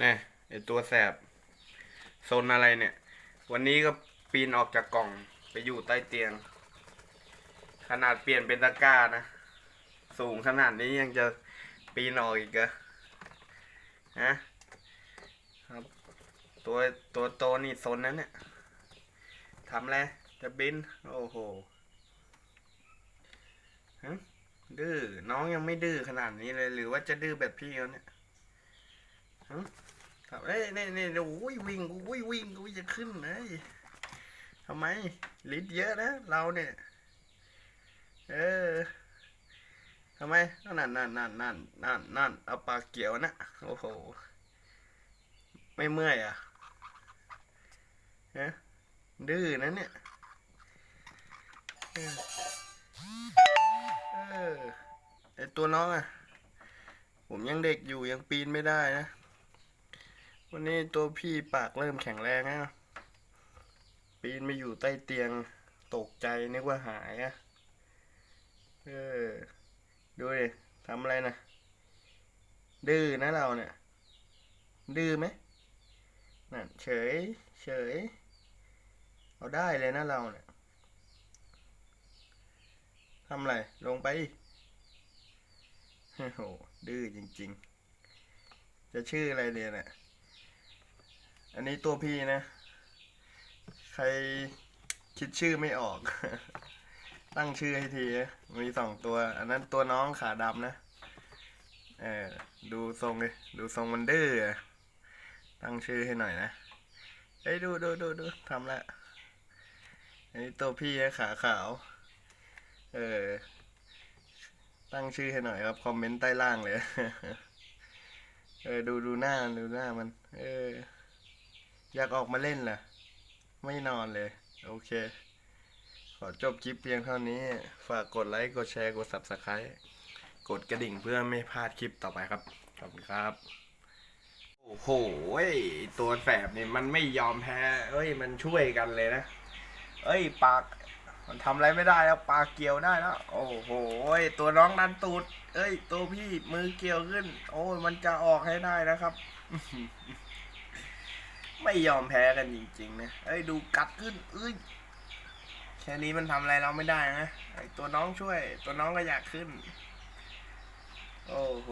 น่ไอตัวแสบโซนอะไรเนี่ย วันนี้ก็ปีนออกจากกล่องไปอยู่ใต้เตียง ขนาดเปลี่ยนเป็นตะกร้านะ สูงขนาดนี้ยังจะปีนออกอีกเหรอฮะครับตัวตัวโตนี่โซนนั้นเนี่ยทำอะไรจะบิน โอ้โหฮะดื้อน้องยังไม่ดื้อขนาดนี้เลย หรือว่าจะดื้อแบบพี่เขาเนี่ย เอ้ยนี่นี่โอ้ยวิ่งอุ้ยวิ่งอุ้ยจะขึ้นนะทำไมลิตรเยอะนะเราเนี่ย เออทำไมนั่นนั่นนั่นนั่นนั่นนั่นเอาปลาเกี่ยวนะโอ้โหไม่เมื่อยอะฮะดื้อนะเนี่ยเออไอตัวน้องอะ ผมยังเด็กอยู่ยังปีนไม่ได้นะ วันนี้ตัวพี่ปากเริ่มแข็งแรงนะปีนมาอยู่ใต้เตียงตกใจนึกว่าหายอะเออ ดูดิทำอะไรนะดื้อนะเราเนี่ย ดื้อไหมนั่นเฉย เฉย เอาได้เลยนะเราเนี่ยทำอะไร ลงไปโอ้โหดื้อจริง ๆ จะชื่ออะไรเดียเนี่ย อันนี้ตัวพี่นะ ใครคิดชื่อไม่ออก ตั้งชื่อให้ที มีสองตัว อันนั้นตัวน้องขาดำนะ เออ ดูทรงเลยดูทรงมันดื้อ ตั้งชื่อให้หน่อยนะเฮ้ยดูดูดูดูทำละ อันนี้ตัวพี่ขาขาว เออ ตั้งชื่อให้หน่อยครับ คอมเมนต์ใต้ล่างเลย เออ ดูดูหน้า ดูหน้ามัน เออ อยากออกมาเล่นล่ะ ไม่นอนเลย โอเค ขอจบคลิปเพียงเท่านี้ ฝากกดไลค์ กดแชร์ กด subscribe กดกระดิ่งเพื่อไม่พลาดคลิปต่อไปครับ ขอบคุณครับ โอ้โหตัวแสบนี่มันไม่ยอมแพ้ เอ้ย มันช่วยกันเลยนะ เอ้ย ปาก มันทำอะไรไม่ได้แล้ว ปากเกี่ยวได้แล้ว โอ้โหตัวน้องดันตูด เอ้ย ตัวพี่มือเกี่ยวขึ้น โอ้ย มันจะออกให้ได้นะครับ ไม่ยอมแพ้กันจริงๆนะเอ้ยดูกัดขึ้นเอ้ยแค่นี้มันทำอะไรเราไม่ได้นะไอตัวน้องช่วย ตัวน้องก็อยากขึ้น โอ้โห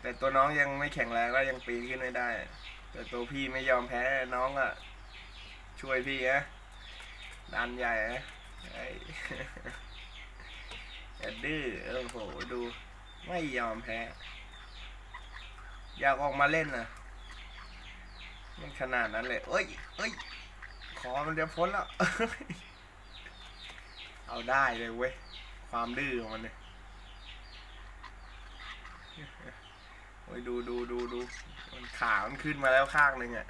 แต่ตัวน้องยังไม่แข็งแรงแล้วยังปีนขึ้นไม่ได้ แต่ตัวพี่ไม่ยอมแพ้น้องอะช่วยพี่นะดันใหญ่นะไอ้อย่าดื้อโอ้โหดู ไม่ยอมแพ้ อยากออกมาเล่นนะ ไม่ขนาดนั้นเลยเอ้ยเอ้ยขอมันเดี๋ยวพ้นแล้ว เอาได้เลยเว้ย ความดื้อของมันเนี่ยโอ้ยดูดูดูดูมันขามันขึ้นมาแล้วข้างหนึ่งอะ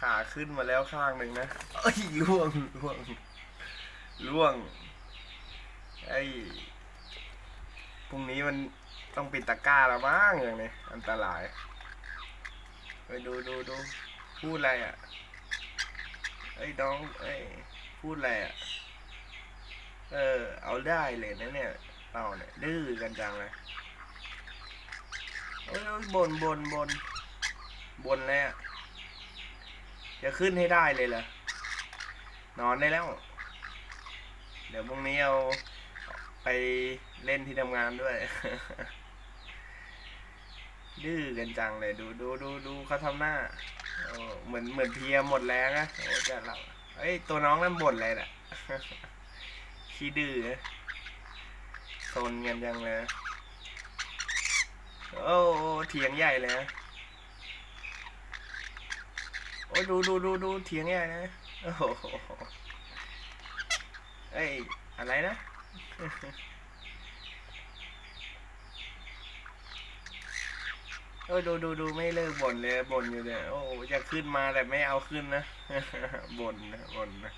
ขาขึ้นมาแล้วข้างหนึ่งนะเอ้ยล่วงล่วงล่วงไอ้พรุ่งนี้มันต้องปิดตะกร้าแล้วมั้งอย่างนี้อันตราย ไปดูดูดูพูดอะไรอะไอ้น้องไอ้พูดอะไรอะเออ เอาได้เลยนะเนี่ยเราเนี่ยดื้อกันจังเลยโอ้ยบนบนบนบนเลยอะจะขึ้นให้ได้เลยเหรอนอนได้แล้ว เดี๋ยวพรุ่งนี้เอาไปเล่นที่ทำงานด้วย ดื้อกันจังเลยดูดูดูดูเขาทำหน้าเหมือนเหมือนเพียหมดแรงนะโอ้แต่เราเอ้ยตัวน้องนั่นบ่นเลยน่ะขี้ดื้อนะซนกันจังเลยโอ้เถียงใหญ่เลยนะโอ้ดูดูดูดูเถียงใหญ่นะโอ้โหเอ้ยอะไรนะ อ้ยดูดูดูไม่เลิกบ่นเลยบ่นอยู่เลยโอ้จะขึ้นมาแต่ไม่เอาขึ้นนะบ่นนะบ่นนะ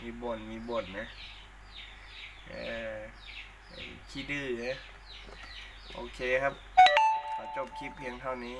มีบ่นมีบ่นนะเออขี้ดื้อนะโอเคครับ ขอจบคลิปเพียงเท่านี้